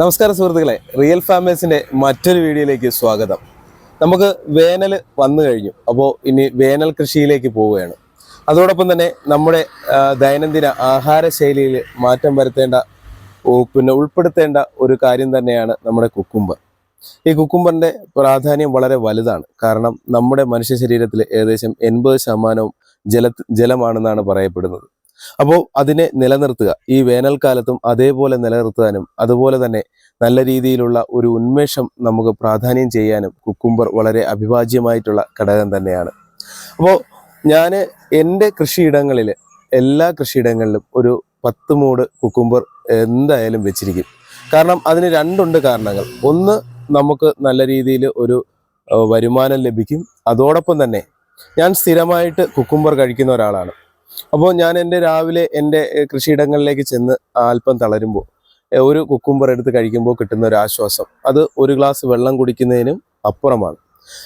നമസ്കാരം സുഹൃത്തുക്കളെ. റിയൽ ഫാമേഴ്സിന്റെ മറ്റൊരു വീഡിയോയിലേക്ക് സ്വാഗതം. നമുക്ക് വേനൽ വന്നു കഴിഞ്ഞു. അപ്പോൾ ഇനി വേനൽ കൃഷിയിലേക്ക് പോവുകയാണ്. അതോടൊപ്പം തന്നെ നമ്മുടെ ദൈനംദിന ആഹാര ശൈലിയിൽ മാറ്റം വരുത്തേണ്ട പിന്നെ ഉൾപ്പെടുത്തേണ്ട ഒരു കാര്യം തന്നെയാണ് നമ്മുടെ കുക്കുംബർ. ഈ കുക്കുംബറിന്റെ പ്രാധാന്യം വളരെ വലുതാണ്. കാരണം നമ്മുടെ മനുഷ്യ ശരീരത്തിൽ ഏകദേശം എൺപത് ശതമാനവും ജല ജലമാണെന്നാണ് പറയപ്പെടുന്നത്. അപ്പോൾ അതിനെ നിലനിർത്തുക. ഈ വേനൽക്കാലത്തും അതേപോലെ നിലനിർത്താനും അതുപോലെ തന്നെ നല്ല രീതിയിലുള്ള ഒരു ഉന്മേഷം നമുക്ക് പ്രാധാന്യം ചെയ്യാനും കുക്കുംബർ വളരെ അഭിവാജ്യമായിട്ടുള്ള ഘടകം തന്നെയാണ്. അപ്പോൾ ഞാൻ എന്റെ കൃഷിയിടങ്ങളിൽ എല്ലാ കൃഷിയിടങ്ങളിലും ഒരു പത്ത് മൂട് കുക്കുംബർ എന്തായാലും വെച്ചിരിക്കും. കാരണം അതിന് രണ്ടുണ്ട് കാരണങ്ങൾ. ഒന്ന് നമുക്ക് നല്ല രീതിയിൽ ഒരു വരുമാനം ലഭിക്കും. അതോടൊപ്പം തന്നെ ഞാൻ സ്ഥിരമായിട്ട് കുക്കുംബർ കഴിക്കുന്ന ഒരാളാണ്. അപ്പോൾ ഞാൻ എന്റെ രാവിലെ എന്റെ കൃഷിയിടങ്ങളിലേക്ക് ചെന്ന് അല്പം തളരുമ്പോൾ ഒരു കുക്കുംബർ എടുത്ത് കഴിക്കുമ്പോൾ കിട്ടുന്ന ഒരു ആശ്വാസം. അത് ഒരു ഗ്ലാസ് വെള്ളം കുടിക്കുന്നതിനും അപ്പുറമാണ്.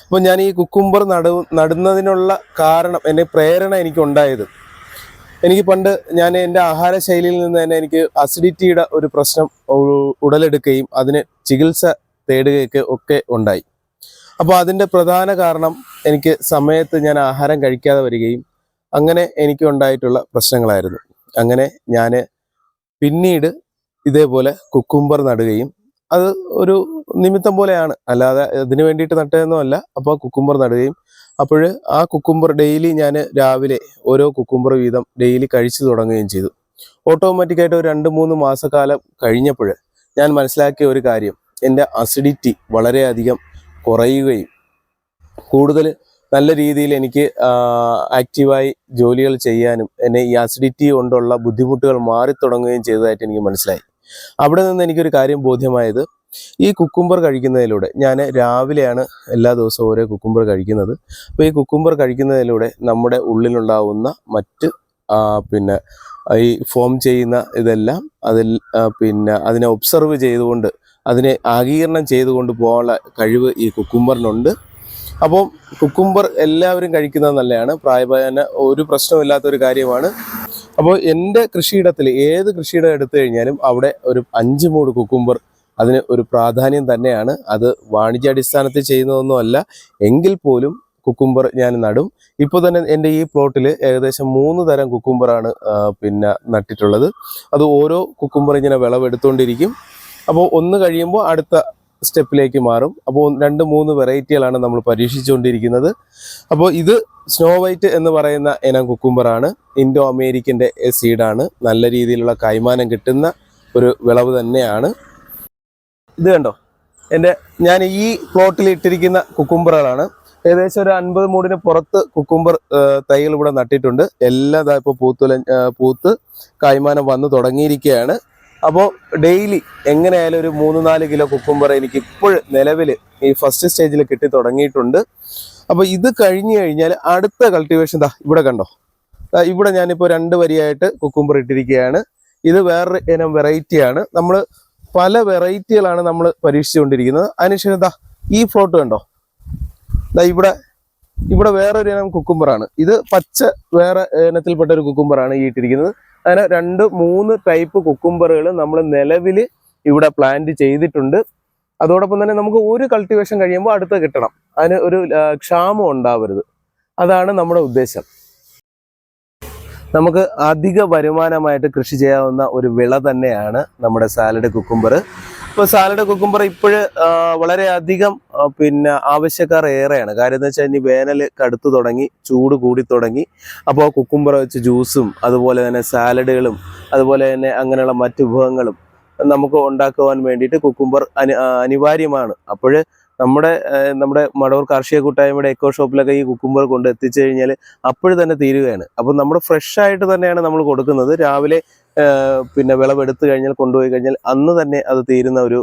അപ്പോൾ ഞാൻ ഈ കുക്കുംബർ നട നടുന്നതിനുള്ള കാരണം എന്റെ പ്രേരണ എനിക്കുണ്ടായത്. എനിക്ക് പണ്ട് ഞാൻ എന്റെ ആഹാര ശൈലിയിൽ നിന്ന് തന്നെ എനിക്ക് അസിഡിറ്റിയുടെ ഒരു പ്രശ്നം ഉടലെടുക്കുകയും അതിന് ചികിത്സ തേടുകയൊക്കെ ഒക്കെ ഉണ്ടായി. അപ്പോൾ അതിന്റെ പ്രധാന കാരണം എനിക്ക് സമയത്ത് ഞാൻ ആഹാരം കഴിക്കാതെ വരികയും അങ്ങനെ എനിക്ക് ഉണ്ടായിട്ടുള്ള പ്രശ്നങ്ങളായിരുന്നു. അങ്ങനെ ഞാൻ പിന്നീട് ഇതേപോലെ കുക്കുംബർ നടുകയും അത് ഒരു നിമിത്തം പോലെയാണ്. അല്ലാതെ അതിന് വേണ്ടിയിട്ട് നട്ടതൊന്നുമല്ല അപ്പോൾ കുക്കുംബർ നടുകയും അപ്പോൾ ആ കുക്കുംബർ ഡെയിലി ഞാൻ രാവിലെ ഓരോ കുക്കുംബർ വീതം ഡെയിലി കഴിച്ചു തുടങ്ങുകയും ചെയ്തു. ഓട്ടോമാറ്റിക്കായിട്ട് ഒരു രണ്ട് മൂന്ന് മാസക്കാലം കഴിഞ്ഞപ്പോൾ ഞാൻ മനസ്സിലാക്കിയ ഒരു കാര്യം എന്റെ അസിഡിറ്റി വളരെയധികം കുറയുകയും കൂടുതൽ നല്ല രീതിയിൽ എനിക്ക് ആക്റ്റീവായി ജോലികൾ ചെയ്യാനും എന്നെ ഈ ആസിഡിറ്റി കൊണ്ടുള്ള ബുദ്ധിമുട്ടുകൾ മാറി തുടങ്ങുകയും ചെയ്തതായിട്ട് എനിക്ക് മനസ്സിലായി. അവിടെ നിന്ന് എനിക്കൊരു കാര്യം ബോധ്യമായത് ഈ കുക്കുംബർ കഴിക്കുന്നതിലൂടെ ഞാൻ രാവിലെയാണ് എല്ലാ ദിവസവും ഓരോ കുക്കുംബർ കഴിക്കുന്നത്. അപ്പോൾ ഈ കുക്കുംബർ കഴിക്കുന്നതിലൂടെ നമ്മുടെ ഉള്ളിലുണ്ടാവുന്ന മറ്റ് പിന്നെ ഈ ഫോം ചെയ്യുന്ന ഇതെല്ലാം അതിൽ പിന്നെ അതിനെ ഒബ്സർവ് ചെയ്തുകൊണ്ട് അതിനെ ആഗീകരണം ചെയ്തുകൊണ്ട് പോകാനുള്ള കഴിവ് ഈ കുക്കുംബറിനുണ്ട് അപ്പോൾ കുക്കുംബർ എല്ലാവരും കഴിക്കുന്നത് നല്ലതാണ് പ്രായപന ഒരു പ്രശ്നമില്ലാത്ത ഒരു കാര്യമാണ്. അപ്പോൾ എന്റെ കൃഷിയിടത്തിൽ ഏത് കൃഷിയിടം എടുത്തു കഴിഞ്ഞാലും അവിടെ ഒരു അഞ്ച് മൂട് കുക്കുംബർ അതിന് ഒരു പ്രാധാന്യം തന്നെയാണ്. അത് വാണിജ്യാടിസ്ഥാനത്തിൽ ചെയ്യുന്നതൊന്നുമല്ല. എങ്കിൽ പോലും കുക്കുംബർ ഞാൻ നടും. ഇപ്പോൾ തന്നെ എന്റെ ഈ പ്ലോട്ടിൽ ഏകദേശം മൂന്ന് തരം കുക്കുംബറാണ് പിന്നെ നട്ടിട്ടുള്ളത്. അത് ഓരോ കുക്കുംബർ ഇങ്ങനെ വിളവെടുത്തുകൊണ്ടിരിക്കും അപ്പോൾ ഒന്ന് കഴിയുമ്പോൾ അടുത്ത സ്റ്റെപ്പിലേക്ക് മാറും. അപ്പോൾ രണ്ട് മൂന്ന് വെറൈറ്റികളാണ് നമ്മൾ പരീക്ഷിച്ചുകൊണ്ടിരിക്കുന്നത്. അപ്പോൾ ഇത് സ്നോ വൈറ്റ് എന്ന് പറയുന്ന ഇനം കുക്കുംബറാണ്. ഇൻഡോ അമേരിക്കന്റെ സീഡാണ്. നല്ല രീതിയിലുള്ള കൈമാനം കിട്ടുന്ന ഒരു വിളവ് തന്നെയാണ്. ഇത് കണ്ടോ? എന്റെ ഞാൻ ഈ പ്ലോട്ടിൽ ഇട്ടിരിക്കുന്ന കുക്കുംബറുകളാണ്. ഏകദേശം ഒരു അൻപത് മൂടിന് പുറത്ത് കുക്കുംബർ തൈകൾ ഇവിടെ നട്ടിട്ടുണ്ട്. എല്ലാം ഇപ്പോൾ പൂത്തുല പൂത്ത് കൈമാനം വന്നു തുടങ്ങിയിരിക്കുകയാണ്. അപ്പോൾ ഡെയിലി എങ്ങനെയായാലും ഒരു മൂന്ന് നാല് കിലോ കുക്കുംബർ എനിക്ക് ഇപ്പോൾ നിലവിൽ ഈ ഫസ്റ്റ് സ്റ്റേജിൽ കിട്ടി തുടങ്ങിയിട്ടുണ്ട്. അപ്പോൾ ഇത് കഴിഞ്ഞു കഴിഞ്ഞാൽ അടുത്ത കൾട്ടിവേഷൻ ദാ ഇവിടെ കണ്ടോ? ഇവിടെ ഞാനിപ്പോൾ രണ്ട് വരിയായിട്ട് കുക്കുംബർ ഇട്ടിരിക്കുകയാണ്. ഇത് വേറൊരു ഇനം വെറൈറ്റിയാണ് നമ്മൾ പല വെറൈറ്റികളാണ് നമ്മൾ പരീക്ഷിച്ചുകൊണ്ടിരിക്കുന്നത്. അതിനുശേഷം ദാ ഈ ഫ്ലോട്ട് കണ്ടോ? ദാ ഇവിടെ ഇവിടെ വേറൊരു ഇനം കുക്കുംബറാണ് ഇത് പച്ച വേറെ ഇനത്തിൽപ്പെട്ട ഒരു കുക്കുംബറാണ് ഈ ഇട്ടിരിക്കുന്നത്. അങ്ങനെ രണ്ട് മൂന്ന് ടൈപ്പ് കുക്കുംബറുകൾ നമ്മൾ നിലവിൽ ഇവിടെ പ്ലാന്റ് ചെയ്തിട്ടുണ്ട്. അതോടൊപ്പം തന്നെ നമുക്ക് ഒരു കൾട്ടിവേഷൻ കഴിയുമ്പോൾ അടുത്ത കിട്ടണം. അതിന് ഒരു ക്ഷാമം ഉണ്ടാവരുത്. അതാണ് നമ്മുടെ ഉദ്ദേശം. നമുക്ക് അധിക വരുമാനമായിട്ട് കൃഷി ചെയ്യാവുന്ന ഒരു വിള തന്നെയാണ് നമ്മുടെ സാലഡ് കുക്കുംബർ ഇപ്പോൾ സാലഡ് കുക്കുംബർ ഇപ്പോൾ വളരെയധികം പിന്നെ ആവശ്യക്കാർ ഏറെയാണ്. കാര്യം എന്ന് വെച്ചാൽ ഇനി വേനൽ കടുത്തു തുടങ്ങി ചൂട് കൂടി തുടങ്ങി. അപ്പോൾ കുക്കുംബർ വെച്ച് ജ്യൂസും അതുപോലെ തന്നെ സാലഡുകളും അതുപോലെ തന്നെ അങ്ങനെയുള്ള മറ്റു വിഭവങ്ങളും നമുക്ക് ഉണ്ടാക്കുവാൻ വേണ്ടിയിട്ട് കുക്കുംബർ അനി അനിവാര്യമാണ്. അപ്പോൾ നമ്മുടെ നമ്മുടെ മടവൂർ കാർഷിക കൂട്ടായ്മയുടെ എക്കോ ഷോപ്പിലൊക്കെ ഈ കുക്കുംബർ കൊണ്ട് എത്തിച്ചു കഴിഞ്ഞാൽ അപ്പോഴും തന്നെ തീരുകയാണ്. അപ്പം നമ്മൾ ഫ്രഷ് ആയിട്ട് തന്നെയാണ് നമ്മൾ കൊടുക്കുന്നത്. രാവിലെ പിന്നെ വിളവെടുത്തു കഴിഞ്ഞാൽ കൊണ്ടുപോയി കഴിഞ്ഞാൽ അന്ന് തന്നെ അത് തീരുന്ന ഒരു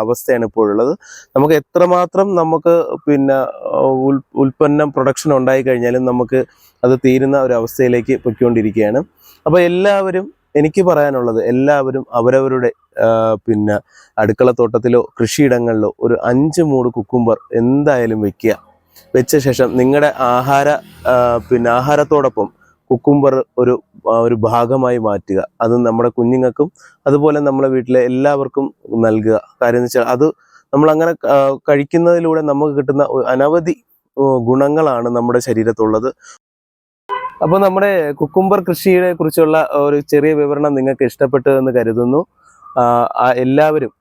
അവസ്ഥയാണ് ഇപ്പോഴുള്ളത്. നമുക്ക് എത്രമാത്രം നമുക്ക് പിന്നെ ഉൽപ്പന്നം പ്രൊഡക്ഷൻ ഉണ്ടായി കഴിഞ്ഞാലും നമുക്ക് അത് തീരുന്ന ഒരു അവസ്ഥയിലേക്ക് പൊയ്ക്കൊണ്ടിരിക്കുകയാണ്. അപ്പോൾ എല്ലാവരും എനിക്ക് പറയാനുള്ളത് എല്ലാവരും അവരവരുടെ പിന്നെ അടുക്കളത്തോട്ടത്തിലോ കൃഷിയിടങ്ങളിലോ ഒരു അഞ്ച് മൂട് കുക്കുംബർ എന്തായാലും വെക്കുക. വെച്ച ശേഷം നിങ്ങളുടെ ആഹാര പിന്നെ ആഹാരത്തോടൊപ്പം കുക്കുംബർ ഒരു ഒരു ഭാഗമായി മാറ്റുക. അത് നമ്മുടെ കുഞ്ഞുങ്ങൾക്കും അതുപോലെ നമ്മുടെ വീട്ടിലെ എല്ലാവർക്കും നൽകുക. കാര്യം വെച്ചാൽ അത് നമ്മൾ അങ്ങനെ കഴിക്കുന്നതിലൂടെ നമുക്ക് കിട്ടുന്ന അനവധി ഗുണങ്ങളാണ് നമ്മുടെ ശരീരത്തുള്ളത് അപ്പോൾ നമ്മുടെ കുക്കുംബർ കൃഷിയെ കുറിച്ചുള്ള ഒരു ചെറിയ വിവരണം നിങ്ങൾക്ക് ഇഷ്ടപ്പെട്ടു എന്ന് കരുതുന്നു. എല്ലാവരും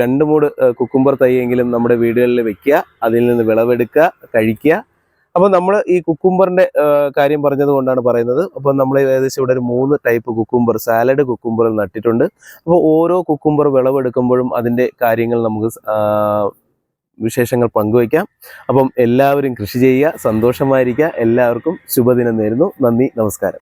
രണ്ട് മൂട് കുക്കുംബർ തൈയെങ്കിലും നമ്മുടെ വീടുകളിൽ വെക്കുക അതിൽ നിന്ന് വിളവെടുക്കുക കഴിക്കുക. അപ്പോൾ നമ്മൾ ഈ കുക്കുംബറിന്റെ കാര്യം പറഞ്ഞത് കൊണ്ടാണ് പറയുന്നത്. അപ്പോൾ നമ്മൾ ഏകദേശം ഇവിടെ ഒരു മൂന്ന് ടൈപ്പ് കുക്കുംബർ സാലഡ് കുക്കുംബർ നട്ടിട്ടുണ്ട്. അപ്പോൾ ഓരോ കുക്കുംബർ വിളവെടുക്കുമ്പോഴും അതിന്റെ കാര്യങ്ങൾ നമുക്ക് വിശേഷങ്ങൾ പങ്കുവയ്ക്കാം. അപ്പം എല്ലാവരും കൃഷി ചെയ്യുക സന്തോഷമായിരിക്കുക. എല്ലാവർക്കും ശുഭദിനം നേരുന്നു. നന്ദി നമസ്കാരം.